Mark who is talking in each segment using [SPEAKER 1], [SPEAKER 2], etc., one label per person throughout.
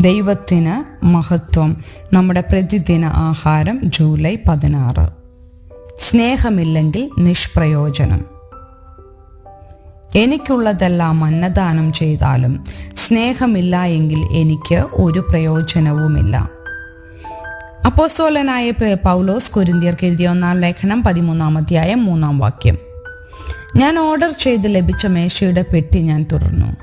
[SPEAKER 1] ദൈവത്തിന് മഹത്വം. നമ്മുടെ പ്രതിദിന ആഹാരം ജൂലൈ പതിനാറ്. സ്നേഹമില്ലെങ്കിൽ നിഷ്പ്രയോജനം. എനിക്കുള്ളതെല്ലാം അന്നദാനം ചെയ്താലും സ്നേഹമില്ല എങ്കിൽ എനിക്ക് ഒരു പ്രയോജനവുമില്ല. അപ്പോസ്തോലനായ പൗലോസ് കുരിന്തിയർക്ക് എഴുതിയ ഒന്നാം ലേഖനം പതിമൂന്നാം അധ്യായം മൂന്നാം വാക്യം. ഞാൻ ഓർഡർ ചെയ്ത് ലഭിച്ച മേശയുടെ പെട്ടി ഞാൻ തുറന്നു.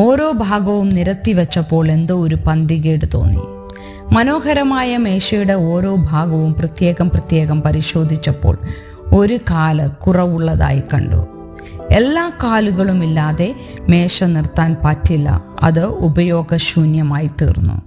[SPEAKER 1] ഓരോ ഭാഗവും നിരത്തി വെച്ചപ്പോൾ എന്തോ ഒരു പന്തികേട് തോന്നി. മനോഹരമായ മേശയുടെ ഓരോ ഭാഗവും പ്രത്യേകം പ്രത്യേകം പരിശോധിച്ചപ്പോൾ ഒരു കാൽ കുറവുള്ളതായി കണ്ടു. എല്ലാ കാലുകളും ഇല്ലാതെ മേശ നിർത്താൻ പറ്റില്ല. അത് ഉപയോഗശൂന്യമായി തീർന്നു.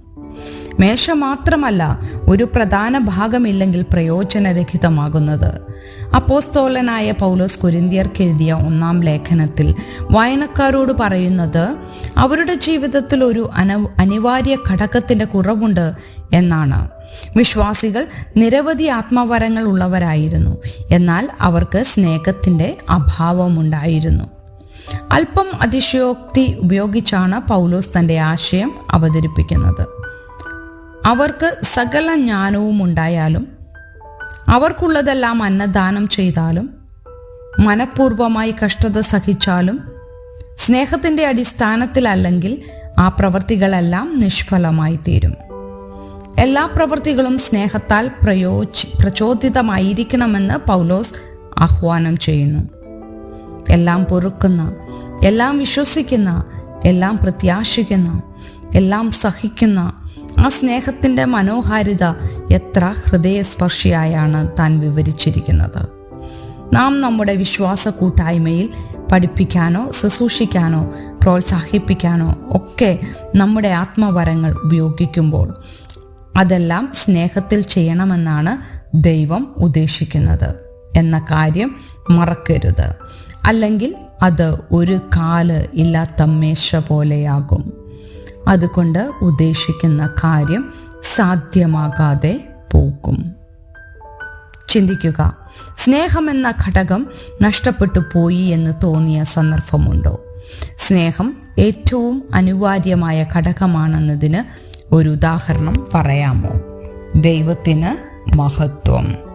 [SPEAKER 1] മേശ മാത്രമല്ല ഒരു പ്രധാന ഭാഗമില്ലെങ്കിൽ പ്രയോജനരഹിതമാകുന്നത്. അപ്പോസ്തോലനായ പൗലോസ് കുരിന്തിയർക്ക് എഴുതിയ ഒന്നാം ലേഖനത്തിൽ വായനക്കാരോട് പറയുന്നത് അവരുടെ ജീവിതത്തിൽ ഒരു അന അനിവാര്യ ഘടകത്തിന്റെ കുറവുണ്ട് എന്നാണ്. വിശ്വാസികൾ നിരവധി ആത്മവരങ്ങൾ ഉള്ളവരായിരുന്നു. എന്നാൽ അവർക്ക് സ്നേഹത്തിന്റെ അഭാവമുണ്ടായിരുന്നു. അല്പം അതിശയോക്തി ഉപയോഗിച്ചാണ് പൗലോസ് തന്റെ ആശയം അവതരിപ്പിക്കുന്നത്. അവർക്ക് സകല ജ്ഞാനവും ഉണ്ടായാലും അവർക്കുള്ളതെല്ലാം അന്നദാനം ചെയ്താലും മനഃപൂർവമായി കഷ്ടത സഹിച്ചാലും സ്നേഹത്തിന്റെ അടിസ്ഥാനത്തിലല്ലെങ്കിൽ ആ പ്രവൃത്തികളെല്ലാം നിഷ്ഫലമായി തീരും എല്ലാ പ്രവൃത്തികളും സ്നേഹത്താൽ പ്രയോജി പ്രചോദിതമായിരിക്കണമെന്ന് പൗലോസ് ആഹ്വാനം ചെയ്യുന്നു. എല്ലാം പൊറുക്കുന്ന എല്ലാം വിശ്വസിക്കുന്ന എല്ലാം പ്രത്യാശിക്കുന്ന എല്ലാം സഹിക്കുന്ന ആ സ്നേഹത്തിന്റെ മനോഹാരിത എത്ര ഹൃദയസ്പർശിയായാണ് താൻ വിവരിച്ചിരിക്കുന്നത്? നാം നമ്മുടെ വിശ്വാസ കൂട്ടായ്മയിൽ പഠിപ്പിക്കാനോ ശുശ്രൂഷിക്കാനോ പ്രോത്സാഹിപ്പിക്കാനോ ഒക്കെ നമ്മുടെ ആത്മവരങ്ങൾ ഉപയോഗിക്കുമ്പോൾ അതെല്ലാം സ്നേഹത്തിൽ ചെയ്യണമെന്നാണ് ദൈവം ഉദ്ദേശിക്കുന്നത് എന്ന കാര്യം മറക്കരുത്. അല്ലെങ്കിൽ അത് ഒരു കാൽ ഇല്ലാത്ത മേശ പോലെയാകും. അതുകൊണ്ട് ഉദ്ദേശിക്കുന്ന കാര്യം സാധ്യമാകാതെ പോകും. ചിന്തിക്കുക സ്നേഹമെന്ന ഘടകം നഷ്ടപ്പെട്ടു പോയി എന്ന് തോന്നിയ സന്ദർഭമുണ്ടോ? സ്നേഹം ഏറ്റവും അനിവാര്യമായ ഘടകമാണെന്നതിന് ഒരു ഉദാഹരണം പറയാമോ? ദൈവത്തിന് മഹത്വം.